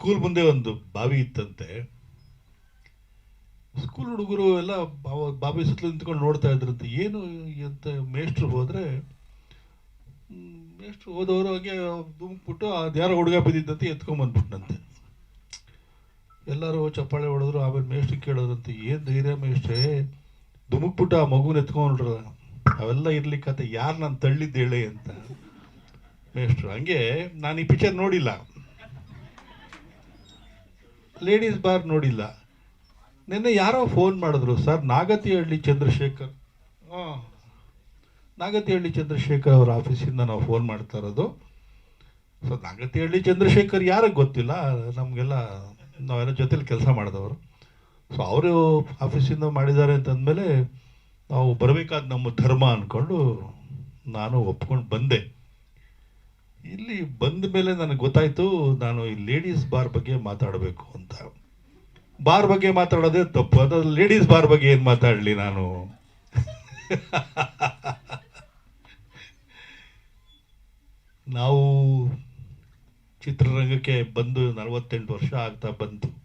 School ಮುಂದೆ ಒಂದು ಬಾವಿ ಇತ್ತಂತೆ. ಸ್ಕೂಲ್ ಹುಡುಗರು ಎಲ್ಲ ಬಾವ- ಸುತ್ತಲೂ ನಿಂತ್ಕೊಂಡು ನೋಡ್ತಾ ಇದ್ರಂತೆ. ಏನು ಅಂತ ಮೇಷ್ಟ್ರು ಹೋದ್ರೆ ಮೇಷ್ಟ್ರು ಹೋದವರು ಹಾಗೆ ಧುಮುಕ್ಬಿಟ್ಟು ಅದು ಯಾರೋ ಹುಡುಗ ಬಿದ್ದಿದ್ದಂತೆ ಎತ್ಕೊಂಬಂದ್ಬಿಟ್ನಂತೆ ಎಲ್ಲರೂ ಚಪ್ಪಾಳೆ ಹೊಡೆದ್ರು, ಆಮೇಲೆ ಮೇಷ್ಟ್ರು ಕೇಳೋದಂತೆ ಏನು ಧೈರ್ಯ ಮೇಷ್ಟ್ರೇ, ಧುಮುಕ್ಬಿಟ್ಟು ಆ ಮಗುನ ಎತ್ಕೊಂಡ್ರ, ಅವೆಲ್ಲ ಇರ್ಲಿಕ್ಕೆ ಯಾರು ನಾನು ತಳ್ಳಿದ್ದೇಳೆ ಅಂತ. ಮೇಷ್ಟ್ರು, ಹಂಗೆ, ನಾನು ಈ ಪಿಕ್ಚರ್ ನೋಡಿಲ್ಲ. ಲೇಡೀಸ್ ಬಾರ್ ನೋಡಿಲ್ಲ. ನಿನ್ನೆ ಯಾರೋ ಫೋನ್ ಮಾಡಿದ್ರು, ಸರ್, ನಾಗತಿಹಳ್ಳಿ ಚಂದ್ರಶೇಖರ್. ನಾಗತಿಹಳ್ಳಿ ಚಂದ್ರಶೇಖರ್ ಅವರ ಆಫೀಸಿಂದ ನಾವು ಫೋನ್ ಮಾಡ್ತಾ ಇರೋದು. ಸೊ ನಾಗತಿಹಳ್ಳಿ ಚಂದ್ರಶೇಖರ್ ಯಾರಿಗೆ ಗೊತ್ತಿಲ್ಲ, ನಮಗೆಲ್ಲ ನಾವೆಲ್ಲ ಜೊತೇಲಿ ಕೆಲಸ ಮಾಡಿದವರು. ಸೊ ಅವರು ಆಫೀಸಿಂದ ಮಾಡಿದ್ದಾರೆ ಅಂತಂದಮೇಲೆ ನಾವು ಬರಬೇಕಾದ ನಮ್ಮ ಧರ್ಮ ಅಂದ್ಕೊಂಡು ನಾನು ಒಪ್ಕೊಂಡು ಬಂದೆ. ಇಲ್ಲಿ ಬಂದ ಮೇಲೆ ನನಗೆ ಗೊತ್ತಾಯಿತು ನಾನು ಈ ಲೇಡೀಸ್ ಬಾರ್ ಬಗ್ಗೆ ಮಾತಾಡಬೇಕು ಅಂತ. ಬಾರ್ ಬಗ್ಗೆ ಮಾತಾಡೋದೇ ತಪ್ಪು. ಅದ ಲೇಡೀಸ್ ಬಾರ್ ಬಗ್ಗೆ ಏನು ಮಾತಾಡಲಿ ನಾನು? ನಾವು ಚಿತ್ರರಂಗಕ್ಕೆ ಬಂದು ನಲವತ್ತೆಂಟು ವರ್ಷ ಆಗ್ತಾ ಬಂತು.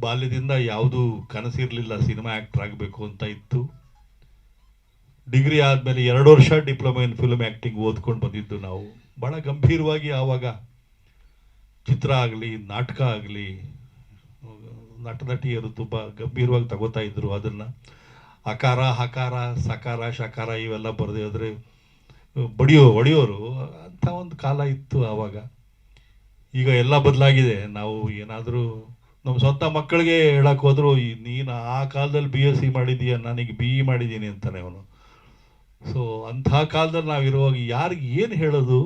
ಬಾಲ್ಯದಿಂದ ಯಾವುದೂ ಕನಸಿರಲಿಲ್ಲ ಸಿನಿಮಾ ಆ್ಯಕ್ಟ್ರ್ ಆಗಬೇಕು ಅಂತ ಇತ್ತು. ಡಿಗ್ರಿ ಆದಮೇಲೆ ಎರಡು ವರ್ಷ ಡಿಪ್ಲೊಮಾ ಇನ್ ಫಿಲ್ಮ್ ಆ್ಯಕ್ಟಿಂಗ್ ಓದ್ಕೊಂಡು ಬಂದಿದ್ದು ನಾವು. ಭಾಳ ಗಂಭೀರವಾಗಿ ಆವಾಗ ಚಿತ್ರ ಆಗಲಿ, ನಾಟಕ ಆಗಲಿ ನಟ ನಟಿಯರು ತುಂಬ ಗಂಭೀರವಾಗಿ ತಗೋತಾ ಇದ್ದರು ಅದನ್ನು. ಅಕಾರ, ಹಕಾರ, ಸಕಾರ, ಶಕಾರ ಇವೆಲ್ಲ ಬರೆದೇ ಹೋದರೆ ಬಡಿಯೋ ಒಡೆಯೋರು ಅಂಥ ಒಂದು ಕಾಲ ಇತ್ತು ಆವಾಗ. ಈಗ ಎಲ್ಲ ಬದಲಾಗಿದೆ. ನಾವು ಏನಾದರೂ ನಮ್ಮ ಸ್ವಂತ ಮಕ್ಕಳಿಗೆ ಹೇಳಕ್ಕೆ ಹೋದ್ರು ನೀನು ಆ ಕಾಲದಲ್ಲಿ ಬಿ ಎಸ್ ಸಿ ಮಾಡಿದೀಯ ನನಗೆ ಬಿ ಇ ಮಾಡಿದ್ದೀನಿ ಅಂತಾನೆ ಅವನು. ಸೊ ಅಂಥ ಕಾಲದಲ್ಲಿ ನಾವು ಇರುವಾಗ ಯಾರಿಗೆ ಏನು ಹೇಳೋದು?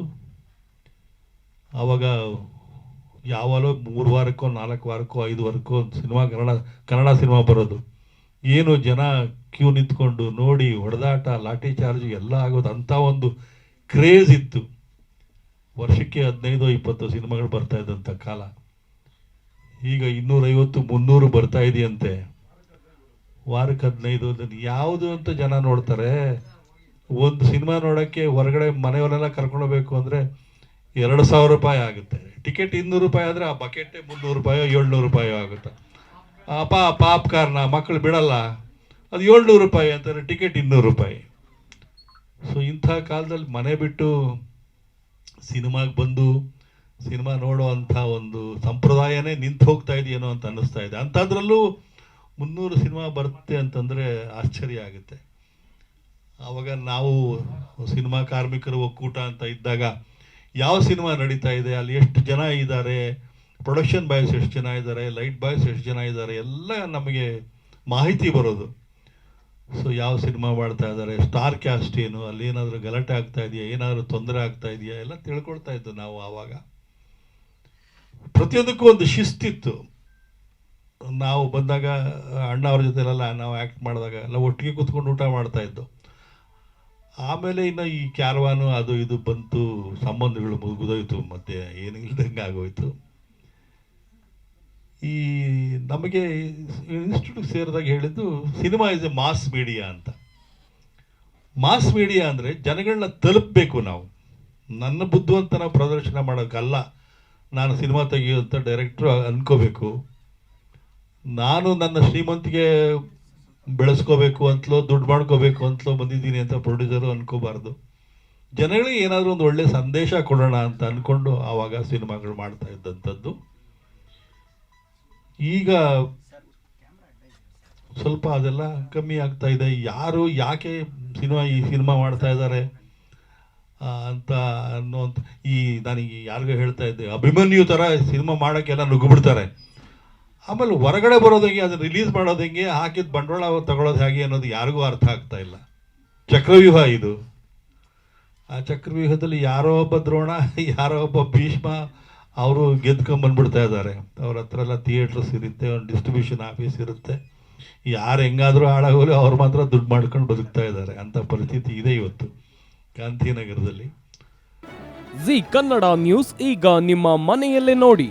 ಆವಾಗ ಯಾವಾಗಲೋ ಮೂರು ವಾರಕ್ಕೋ, ನಾಲ್ಕು ವಾರಕ್ಕೋ, ಐದು ವಾರಕ್ಕೋ ಸಿನಿಮಾ ಕನ್ನಡ ಕನ್ನಡ ಸಿನಿಮಾ ಬರೋದು. ಏನು ಜನ ಕ್ಯೂ ನಿಂತ್ಕೊಂಡು ನೋಡಿ ಹೊಡೆದಾಟ, ಲಾಠಿ ಚಾರ್ಜ್ ಎಲ್ಲ ಆಗೋದು, ಅಂಥ ಒಂದು ಕ್ರೇಜ್ ಇತ್ತು. ವರ್ಷಕ್ಕೆ ಹದಿನೈದು, ಇಪ್ಪತ್ತು ಸಿನಿಮಾಗಳು ಬರ್ತಾ ಇದ್ದಂಥ ಕಾಲ. ಈಗ ಇನ್ನೂರೈವತ್ತು, ಮುನ್ನೂರು ಬರ್ತಾ ಇದೆಯಂತೆ. ವಾರಕ್ಕೆ ಹದಿನೈದು, ಯಾವುದು ಅಂತ ಜನ ನೋಡ್ತಾರೆ. ಒಂದು ಸಿನಿಮಾ ನೋಡೋಕ್ಕೆ ಹೊರಗಡೆ ಮನೆಯವರೆಲ್ಲ ಕರ್ಕೊಂಡೋಗ್ಬೇಕು ಅಂದರೆ ಎರಡು ಸಾವಿರ ರೂಪಾಯಿ ಆಗುತ್ತೆ. ಟಿಕೆಟ್ ಇನ್ನೂರು ರೂಪಾಯಿ ಆದರೆ ಆ ಬಕೆಟೇ ಮುನ್ನೂರು ರೂಪಾಯೋ, ಏಳ್ನೂರು ರೂಪಾಯೋ ಆಗುತ್ತೆ. ಅಪ್ಪ ಪಾಪ್ಕಾರ್ನ ಮಕ್ಕಳು ಬಿಡಲ್ಲ. ಅದು ಏಳ್ನೂರು ರೂಪಾಯಿ ಅಂತಾರೆ ಟಿಕೆಟ್ ಇನ್ನೂರು ರೂಪಾಯಿ. ಸೊ ಇಂಥ ಕಾಲದಲ್ಲಿ ಮನೆ ಬಿಟ್ಟು ಸಿನಿಮಾಗೆ ಬಂದು ಸಿನಿಮಾ ನೋಡೋ ಅಂಥ ಒಂದು ಸಂಪ್ರದಾಯನೇ ನಿಂತು ಹೋಗ್ತಾ ಇದೆಯೇನೋ ಅಂತ ಅನ್ನಿಸ್ತಾ ಇದೆ. ಅಂಥದ್ರಲ್ಲೂ ಮುನ್ನೂರು ಸಿನಿಮಾ ಬರುತ್ತೆ ಅಂತಂದರೆ ಆಶ್ಚರ್ಯ ಆಗುತ್ತೆ. ಆವಾಗ ನಾವು ಸಿನಿಮಾ ಕಾರ್ಮಿಕರ ಒಕ್ಕೂಟ ಅಂತ ಇದ್ದಾಗ ಯಾವ ಸಿನಿಮಾ ನಡೀತಾ ಇದೆ? ಅಲ್ಲಿ ಎಷ್ಟು ಜನ ಇದ್ದಾರೆ? ಪ್ರೊಡಕ್ಷನ್ ಬಾಯ್ಸ್ ಎಷ್ಟು ಜನ ಇದ್ದಾರೆ? ಲೈಟ್ ಬಾಯ್ಸ್ ಎಷ್ಟು ಜನ ಇದ್ದಾರೆ? ಎಲ್ಲ ನಮಗೆ ಮಾಹಿತಿ ಬರೋದು. ಸೊ ಯಾವ ಸಿನಿಮಾ ಮಾಡ್ತಾ ಇದ್ದಾರೆ? ಸ್ಟಾರ್ ಕ್ಯಾಸ್ಟ್ ಏನು? ಅಲ್ಲಿ ಏನಾದರೂ ಗಲಾಟೆ ಆಗ್ತಾ ಇದೆಯಾ? ಏನಾದರೂ ತೊಂದರೆ ಆಗ್ತಾ ಇದೆಯಾ? ಎಲ್ಲ ತಿಳ್ಕೊಳ್ತಾ ಇದ್ದು ನಾವು ಆವಾಗ. ಪ್ರತಿಯೊಂದಕ್ಕೂ ಒಂದು ಶಿಸ್ತಿತ್ತು. ನಾವು ಬಂದಾಗ ಅಣ್ಣ ಅವ್ರ ಜೊತೆಲೆಲ್ಲ ನಾವು ಆ್ಯಕ್ಟ್ ಮಾಡಿದಾಗ ಎಲ್ಲ ಒಟ್ಟಿಗೆ ಕೂತ್ಕೊಂಡು ಊಟ ಮಾಡ್ತಾ ಇದ್ದು. ಆಮೇಲೆ ಇನ್ನು ಈ ಕ್ಯಾರವಾನು, ಅದು ಇದು ಬಂತು, ಸಂಬಂಧಗಳು ಮುಗಿದೋಯ್ತು, ಮತ್ತೆ ಏನಿಲ್ದಂಗೆ ಆಗೋಯ್ತು. ಈ ನಮಗೆ ಇನ್ಸ್ಟಿಟ್ಯೂಟ್ ಸೇರಿದಾಗ ಹೇಳಿದ್ದು cinema is a mass media ಅಂತ. ಮಾಸ್ ಮೀಡಿಯಾ ಅಂದರೆ ಜನಗಳನ್ನ ತಲುಪಬೇಕು ನಾವು. ನನ್ನ ಬುದ್ಧಿವಂತನ ಪ್ರದರ್ಶನ ಮಾಡೋಕ್ಕಲ್ಲ ನಾನು ಸಿನಿಮಾ ತೆಗೆಯುವಂಥ ಡೈರೆಕ್ಟ್ರು ಅನ್ಕೋಬೇಕು. ನಾನು ನನ್ನ ಶ್ರೀಮಂತಿಗೆ ಬೆಳೆಸ್ಕೋಬೇಕು ಅಂತಲೋ, ದುಡ್ಡು ಮಾಡ್ಕೋಬೇಕು ಅಂತಲೋ ಬಂದಿದ್ದೀನಿ ಅಂತ ಪ್ರೊಡ್ಯೂಸರು ಅನ್ಕೋಬಾರ್ದು. ಜನಗಳಿಗೆ ಏನಾದರೂ ಒಂದು ಒಳ್ಳೆ ಸಂದೇಶ ಕೊಡೋಣ ಅಂತ ಅಂದ್ಕೊಂಡು ಆವಾಗ ಸಿನಿಮಾಗಳು ಮಾಡ್ತಾ ಇದ್ದಂಥದ್ದು. ಈಗ ಸ್ವಲ್ಪ ಅದೆಲ್ಲ ಕಮ್ಮಿ ಆಗ್ತಾ ಇದೆ. ಯಾರು ಯಾಕೆ ಸಿನಿಮಾ, ಈ ಸಿನಿಮಾ ಮಾಡ್ತಾ ಇದ್ದಾರೆ ಅಂತ ಅನ್ನೋ ಈ ನನಗೆ ಯಾರಿಗೂ ಹೇಳ್ತಾ ಇದ್ದೆ, ಅಭಿಮನ್ಯು ಥರ ಸಿನಿಮಾ ಮಾಡೋಕ್ಕೆಲ್ಲ ನುಗ್ಗಿಬಿಡ್ತಾರೆ. ಆಮೇಲೆ ಹೊರಗಡೆ ಬರೋದು ಹೆಂಗೆ? ಅದನ್ನ ರಿಲೀಸ್ ಮಾಡೋದು ಹೆಂಗೆ? ಹಾಕಿದ ಬಂಡವಾಳ ತಗೊಳ್ಳೋದು ಹೇಗೆ ಅನ್ನೋದು ಯಾರಿಗೂ ಅರ್ಥ ಆಗ್ತಾ ಇಲ್ಲ. ಚಕ್ರವ್ಯೂಹ ಇದು. ಆ ಚಕ್ರವ್ಯೂಹದಲ್ಲಿ ಯಾರೋ ಒಬ್ಬ ದ್ರೋಣ, ಯಾರೋ ಒಬ್ಬ ಭೀಷ್ಮ, ಅವರು ಗೆದ್ಕೊಂಬಂದ್ಬಿಡ್ತಾ ಇದ್ದಾರೆ. ಅವ್ರ ಹತ್ರ ಎಲ್ಲ ಥಿಯೇಟ್ರಸ್ ಇರುತ್ತೆ ಒಂದು ಡಿಸ್ಟ್ರಿಬ್ಯೂಷನ್ ಆಫೀಸ್ ಇರುತ್ತೆ. ಯಾರು ಹೆಂಗಾದರೂ ಹಾಳಾಗೋಲಿ ಅವ್ರು ಮಾತ್ರ ದುಡ್ಡು ಮಾಡ್ಕೊಂಡು ಬದುಕ್ತಾ ಇದ್ದಾರೆ. ಅಂತ ಪರಿಸ್ಥಿತಿ ಇದೆ ಇವತ್ತು ಗಾಂಧಿನಗರದಲ್ಲಿ. ಜಿ ಕನ್ನಡ ನ್ಯೂಸ್ ಈಗ ನಿಮ್ಮ ಮನೆಯಲ್ಲೇ ನೋಡಿ.